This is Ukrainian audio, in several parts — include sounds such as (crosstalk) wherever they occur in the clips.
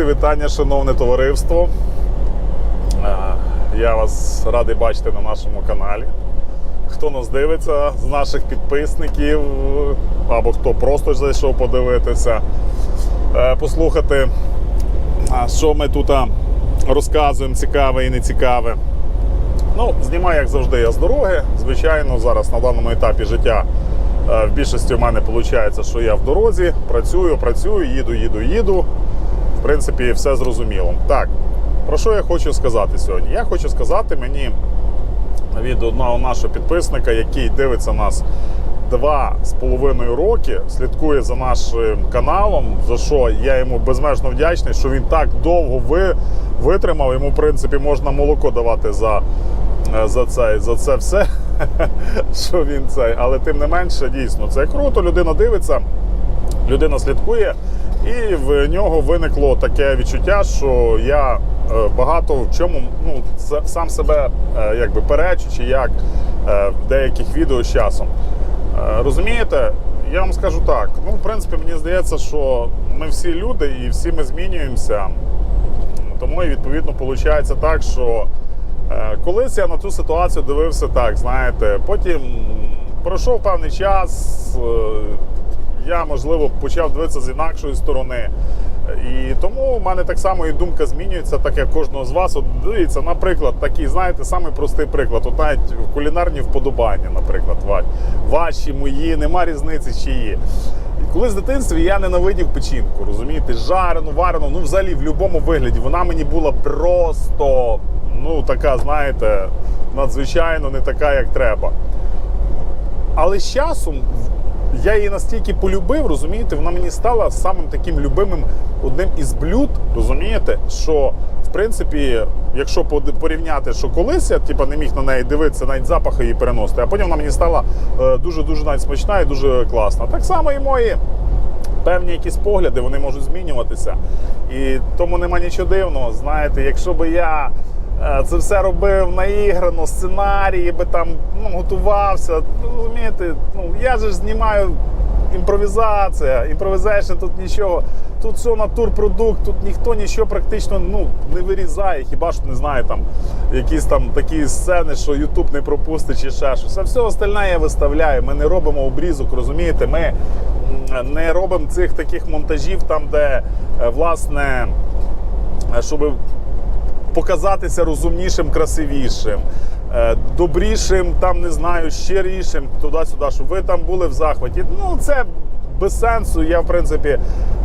Друзі, вітання, шановне товариство. Е, Я вас радий бачити на нашому каналі. Хто нас дивиться з наших підписників, або хто просто зайшов подивитися, е, послухати, що ми тут розказуємо, цікаве і не цікаве. Ну, знімаю, як завжди, я з дороги. Звичайно, зараз на даному етапі життя е, в більшості в мене виходить, що я в дорозі, працюю, працюю, їду, їду, їду. Принципі, все зрозуміло. Так, про що я хочу сказати сьогодні? Я хочу сказати мені від одного нашого підписника, який дивиться нас два з половиною роки, слідкує за нашим каналом, за що я йому безмежно вдячний, що він так довго ви, витримав. Йому, в принципі, можна молоко давати за, е, за, це, за це все, (laughs) що він цей. Але тим не менше, дійсно, це круто. Людина дивиться, людина слідкує, і в нього виникло таке відчуття, що я е, багато в чому ну, сам себе е, якби перечу, чи як е, в деяких відео з часом. Розумієте, я вам скажу так. Ну, в принципі, мені здається, що ми всі люди і всі ми змінюємося. Тому і відповідно виходить так, що колись я на ту ситуацію дивився так, знаєте, потім пройшов певний час, я можливо почав дивитися з інакшої сторони. І тому в мене так само і думка змінюється, так як кожного з вас. От дивіться, наприклад, такий, знаєте, самий простий приклад. От навіть кулінарні вподобання, наприклад, ваші, мої, нема різниці чиї. І Колись в дитинстві я ненавидів печінку, розумієте, жарену, варену, ну взагалі в будь-якому вигляді. Вона мені була просто, ну така, знаєте, надзвичайно не така, як треба. Але з часом я її настільки полюбив, розумієте, вона мені стала самим таким любимим одним із блюд, розумієте, що в принципі, якщо порівняти, що колись я типа, не міг на неї дивитися, навіть запахи її переносити, а потім вона мені стала е, дуже-дуже навіть смачна і дуже класна. Так само і мої певні якісь погляди вони можуть змінюватися. І тому нема нічого дивного. Знаєте, якщо би я це все робив наіграно, сценарії би там ну, готувався. Ну, розумієте, ну я ж знімаю імпровізація, імпровізація тут нічого. Тут все натурпродукт, тут ніхто нічого практично ну, не вирізає, хіба що не знаю, там якісь там такі сцени, що Ютуб не пропустить чи ще щось. А все остальне я виставляю. Ми не робимо обрізок, розумієте? Ми не робимо цих таких монтажів, там, де е, власне, е, щоб показатися розумнішим, красивішим, е, добрішим, там не знаю, щирішим, туди-сюди, щоб ви там були в захваті. Ну, це без сенсу. Я, в принципі,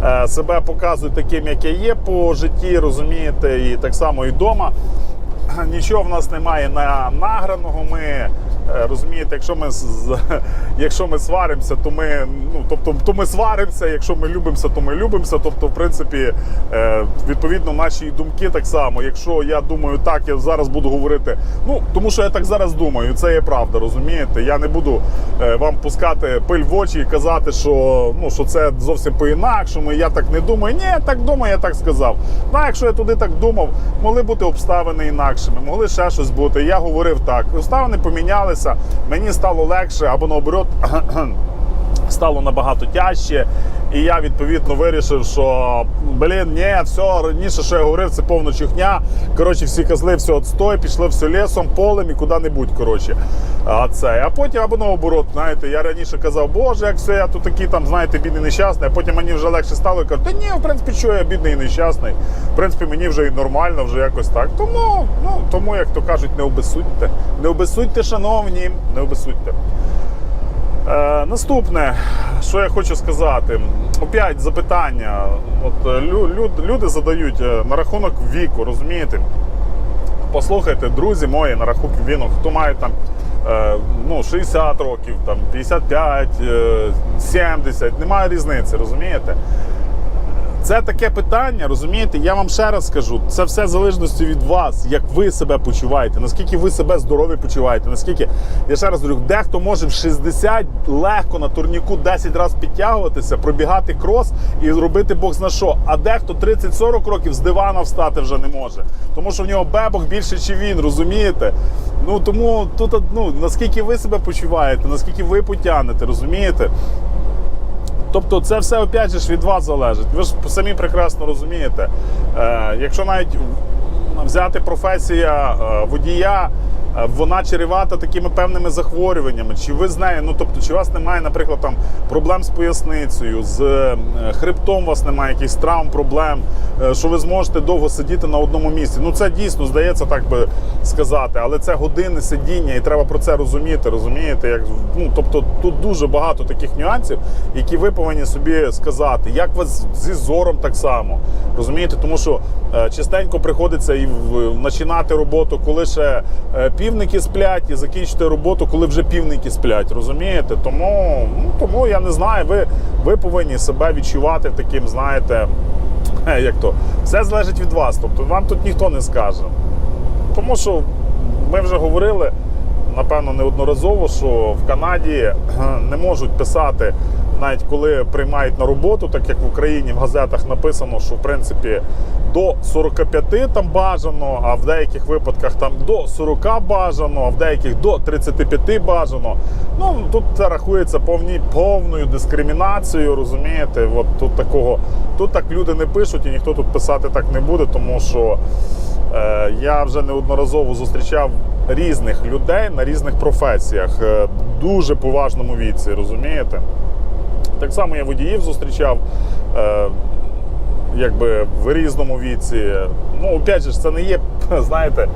е, себе показую таким, як я є по житті, розумієте, і так само і вдома. Нічого в нас немає на награного. Ми розумієте, якщо ми (laughs) якщо ми сваримося, то ми ну тобто, то ми сваримося. Якщо ми любимося, то ми любимося. Тобто, в принципі, е, відповідно, наші думки так само. Якщо я думаю, так я зараз буду говорити. Ну тому що я так зараз думаю, це є правда, розумієте. Я не буду е, вам пускати пиль в очі і казати, що ну що це зовсім по-інакшому. Я так не думаю. Ні, я так думаю, я так сказав. Ну, якщо я туди так думав, могли бути обставини інакшими, могли ще щось бути. Я говорив так. Обставини помінялися, мені стало легше або наоборот. (clears throat) Стало набагато тяжче, і я відповідно вирішив, що блін, ні, все раніше, що я говорив, це повна чухня. Коротше, всі козли, все отстой, пішли все лісом, полем і куди-небудь. Коротше, а це. А потім або наоборот, знаєте, я раніше казав, боже, як все, я тут такий там, знаєте, бідний нещасний. А потім мені вже легше стало і кажу, та ні, в принципі, що я бідний і нещасний. В принципі, мені вже і нормально, вже якось так. Тому, ну тому, як то кажуть, не обесудьте. Не обесудьте, шановні, не обесудьте. Е, наступне, що я хочу сказати, опять запитання. От е, лю, люд- люди задають е, на рахунок віку, розумієте? Послухайте, друзі мої, на рахунок віку, хто має там е, ну, 60 років, там, 55, е, 70, немає різниці, розумієте? Це таке питання, розумієте? Я вам ще раз скажу, це все в залежності від вас, як ви себе почуваєте, наскільки ви себе здорові почуваєте, наскільки, я ще раз говорю, дехто може в 60 легко на турніку 10 разів підтягуватися, пробігати крос і робити бог зна що. А дехто 30-40 років з дивана встати вже не може. Тому що в нього бебок більше, чи він, розумієте? Ну тому тут ну, наскільки ви себе почуваєте, наскільки ви потягнете, розумієте? Тобто це все опять же від вас залежить. Ви ж самі прекрасно розумієте. Е, якщо навіть взяти професія е, водія, вона чарівата такими певними захворюваннями. Чи ви з нею, ну тобто, чи у вас немає, наприклад, там проблем з поясницею, з е, хребтом у вас немає якихось травм, проблем, е, що ви зможете довго сидіти на одному місці. Ну це дійсно здається, так би сказати, але це години сидіння, і треба про це розуміти. Розумієте, як ну тобто тут дуже багато таких нюансів, які ви повинні собі сказати. Як вас зі зором так само розумієте, тому що е, частенько приходиться і починати роботу, коли ще е, півники сплять, і закінчити роботу, коли вже півники сплять. Розумієте? Тому, ну, тому я не знаю, ви, ви повинні себе відчувати таким, знаєте, (laughs) як то все залежить від вас. Тобто вам тут ніхто не скаже. Тому що ми вже говорили, напевно, неодноразово, що в Канаді не можуть писати, навіть коли приймають на роботу, так як в Україні в газетах написано, що в принципі до 45 там бажано, а в деяких випадках там до 40 бажано, а в деяких до 35 бажано. Ну тут це рахується повні, повною дискримінацією, розумієте? От тут такого, тут так люди не пишуть і ніхто тут писати так не буде, тому що. Е, Я вже неодноразово зустрічав різних людей на різних професіях, е, дуже поважному віці, розумієте? Так само я водіїв зустрічав е, якби в різному віці. Ну, опять же, це не є, (laughs) знаєте,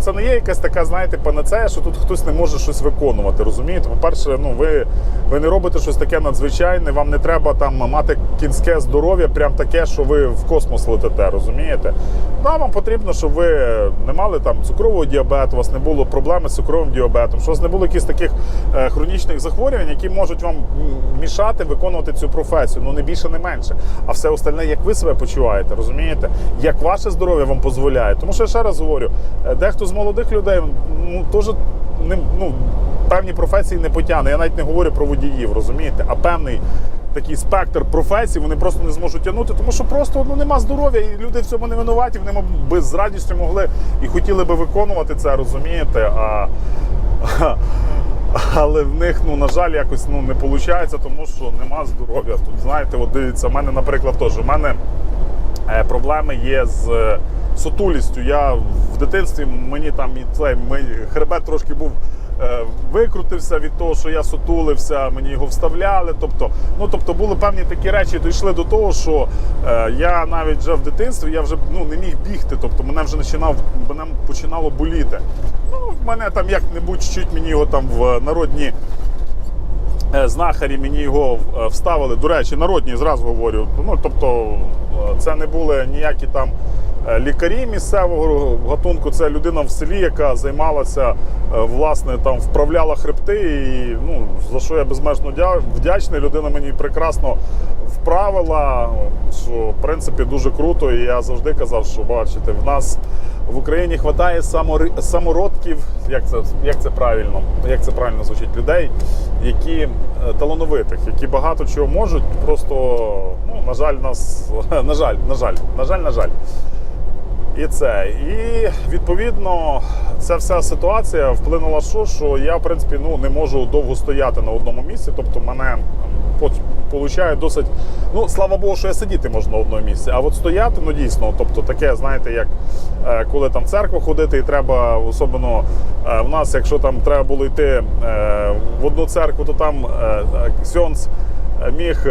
це не є якась така, знаєте, панацея, що тут хтось не може щось виконувати. Розумієте? По-перше, ну ви, ви не робите щось таке надзвичайне, вам не треба там мати кінське здоров'я, прям таке, що ви в космос летите, розумієте? Да, вам потрібно, щоб ви не мали там цукрового діабету, у вас не було проблеми з цукровим діабетом, що у вас не було якихось таких е, хронічних захворювань, які можуть вам мішати виконувати цю професію. Ну не більше, не менше. А все остальне, як ви себе почуваєте, розумієте? Як ваше здоров'я вам дозволяє. Тому що я ще раз говорю, е, дехто з молодих людей ну, теж не ну, певні професії не потягне. Я навіть не говорю про водіїв, розумієте, а певний. Такий спектр професій вони просто не зможуть тягнути, тому що просто ну, нема здоров'я, і люди в цьому не винуваті. Вони би з радістю могли і хотіли би виконувати це, розумієте. А, (laughs) але в них, ну, на жаль, якось ну, не виходить, тому що нема здоров'я. Тут, знаєте, от дивіться, в мене, наприклад, теж у мене е, проблеми є з сутулістю. Я в дитинстві мені там і цей мій хребет трошки був. е, Викрутився від того, що я сутулився, мені його вставляли. Тобто, ну тобто були певні такі речі, дійшли до того, що е, я навіть вже в дитинстві я вже ну не міг бігти. Тобто мене вже починав, мене починало боліти. Ну, мене там як-небудь чуть мені його там в народні е, знахарі мені його е, вставили. До речі, народні зразу говорю. Ну тобто, це не були ніякі там лікарі місцевого гатунку. Це людина в селі, яка займалася е, власне там вправляла хребти. І ну за що я безмежно вдячний. Людина мені прекрасно вправила. Що в принципі дуже круто. І я завжди казав, що бачите, в нас в Україні вистачає самородків, як це, як це правильно, як це правильно звучить, людей, які е, талановитих, які багато чого можуть. Просто, ну, на жаль, нас, (laughs) на жаль, на жаль, на жаль, на жаль. І це. І відповідно ця вся ситуація вплинула, що, що я, в принципі, ну, не можу довго стояти на одному місці. Тобто мене получає досить. Ну, слава Богу, що я сидіти можу на одному місці. А от стояти, ну дійсно, тобто таке, знаєте, як е, коли там в церкву ходити, і треба особливо е, в нас, якщо там треба було йти е, в одну церкву, то там ксьонц міг.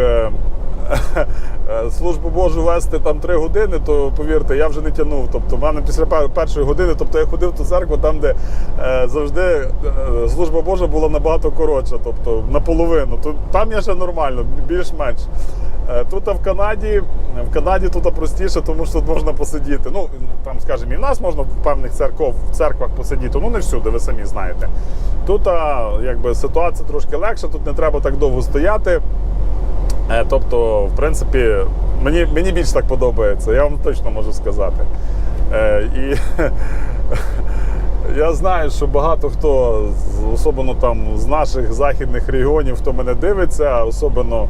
(laughs) службу Божу вести там три години, то повірте, я вже не тягнув. Тобто, в мене після першої години, тобто я ходив в ту церкву, там, де е, завжди е, служба Божа була набагато коротша, тобто наполовину. Тут там я ще нормально, більш-менш. Е, Тут а в Канаді, в Канаді тут простіше, тому що тут можна посидіти. Ну, там, скажімо, і в нас можна в певних церков, в церквах посидіти, ну не всюди, ви самі знаєте. Тут а, якби, ситуація трошки легша, тут не треба так довго стояти. Е, Тобто, в принципі, мені, мені більш так подобається, я вам точно можу сказати. Е, І (laughs) я знаю, що багато хто, особливо там з наших західних регіонів, хто мене дивиться, особливо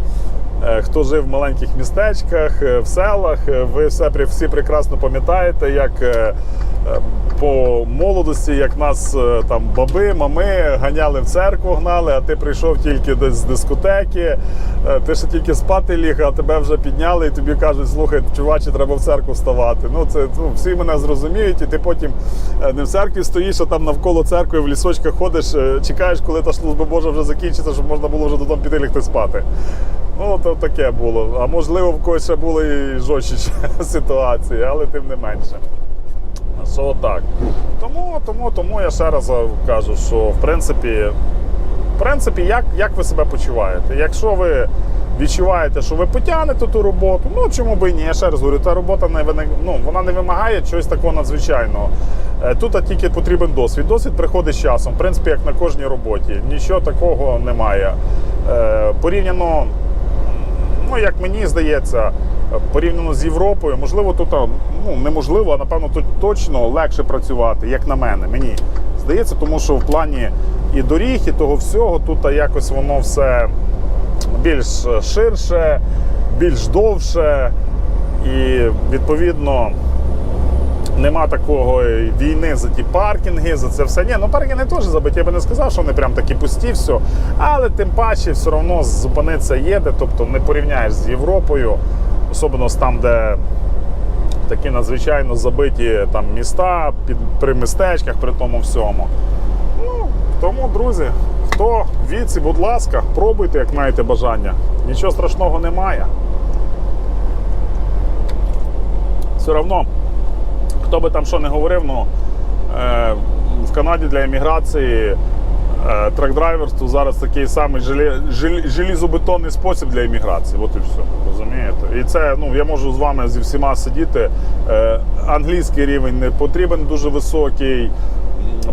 е, хто жив в маленьких містечках, в селах, ви все, всі прекрасно пам'ятаєте, як по молодості, як нас е, там баби, мами ганяли в церкву, гнали, а ти прийшов тільки десь з дискотеки, е, ти ще тільки спати ліг, а тебе вже підняли і тобі кажуть, слухай, чувачі, треба в церкву вставати. Ну, це ну, всі мене зрозуміють, і ти потім е, не в церкві стоїш, а там навколо церкви в лісочках ходиш, чекаєш, коли та служба Божа вже закінчиться, щоб можна було вже додому піти лягти спати. Ну, то таке було. А можливо, в когось ще були і жорстчі (laughs) ситуації, але тим не менше. Що так. Тому, тому, тому я ще раз кажу, що в принципі, в принципі, як, як ви себе почуваєте? Якщо ви відчуваєте, що ви потягнете ту роботу, ну чому би і ні? Я ще раз говорю, та робота не ну, вона не вимагає чогось такого надзвичайного. Е, Тут тільки потрібен досвід. Досвід приходить з часом, в принципі, як на кожній роботі. Нічого такого немає. Е, Порівняно ну як мені здається, порівняно з Європою, можливо, тут ну неможливо, а напевно тут точно легше працювати, як на мене. Мені здається, тому що в плані і доріг, і того всього, тут якось воно все більш ширше, більш довше, і відповідно. Нема такого війни за ті паркінги, за це все. Ні, ну паркінги теж забиті. Я би не сказав, що вони прям такі пусті, все. Але тим паче все одно зупинитися їде, тобто не порівняєш з Європою, особливо там, де такі надзвичайно забиті там міста, під, при містечках, при тому всьому. Ну, тому, друзі, хто в віці, будь ласка, пробуйте, як маєте бажання. Нічого страшного немає. Все одно хто би там що не говорив, ну е, в Канаді для еміграції е, трак-драйверство зараз такий самий желізобетонний спосіб для імміграції. От і все. Розумієте? І це ну я можу з вами зі всіма сидіти. Е, англійський рівень не потрібен дуже високий.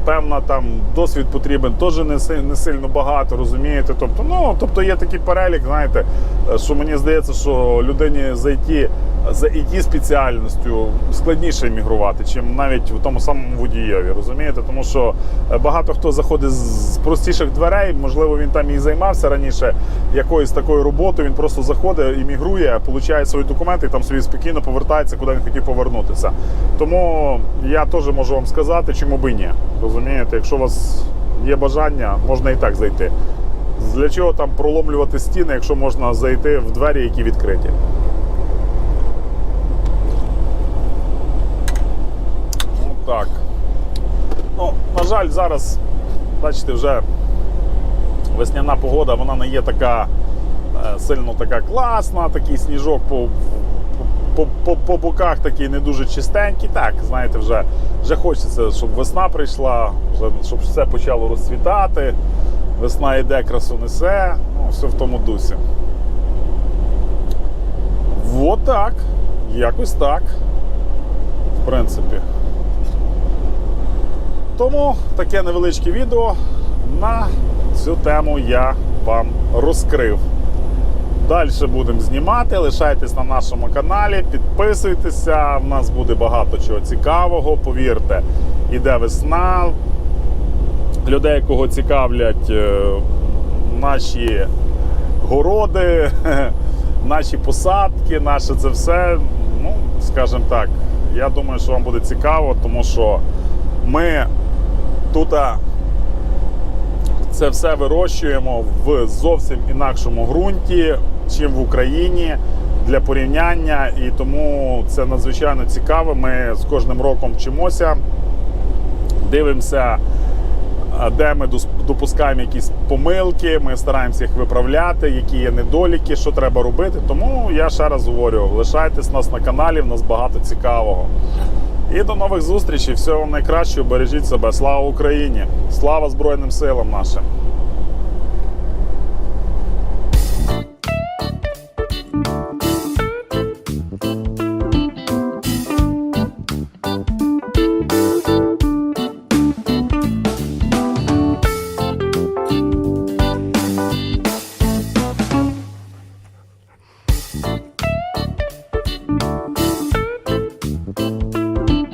Певна там досвід потрібен теж не, не сильно багато, розумієте? Тобто, ну тобто є такий перелік, знаєте, е, що мені здається, що людині зайти за it спеціальністю складніше емігрувати, чим навіть в тому самому водієві, розумієте? Тому що е, багато хто заходить з простіших дверей, можливо, він там і займався раніше якоюсь такою роботою. Він просто заходить, іммігрує, получає свої документи і там собі спокійно повертається, куди він хотів повернутися. Тому я теж можу вам сказати, чому би ні. Розумієте, якщо у вас є бажання, можна і так зайти. Для чого там проломлювати стіни, якщо можна зайти в двері, які відкриті? Ну так. Ну, на жаль, зараз, бачите, вже весняна погода, вона не є така е, сильно така класна, такий сніжок по, по, по, по боках такий не дуже чистенький. Так, знаєте, вже, вже хочеться, щоб весна прийшла, вже, щоб все почало розцвітати. Весна йде, красу несе, ну, все в тому дусі. Вот так. Якось так. В принципі. Тому таке невеличке відео на цю тему я вам розкрив. Далі будемо знімати. Лишайтесь на нашому каналі, підписуйтеся. В нас буде багато чого цікавого. Повірте, іде весна. Людей, кого цікавлять е, наші городи, (laughs) наші посадки, наше це все. Ну, скажімо так, я думаю, що вам буде цікаво, тому що ми тут це все вирощуємо в зовсім інакшому ґрунті, чим в Україні для порівняння, і тому це надзвичайно цікаво. Ми з кожним роком вчимося, дивимося, де ми допускаємо якісь помилки, ми стараємося їх виправляти, які є недоліки, що треба робити. Тому я ще раз говорю: лишайтесь нас на каналі, в нас багато цікавого. І до нових зустрічей. Всього вам найкращого. Бережіть себе. Слава Україні! Слава Збройним силам нашим!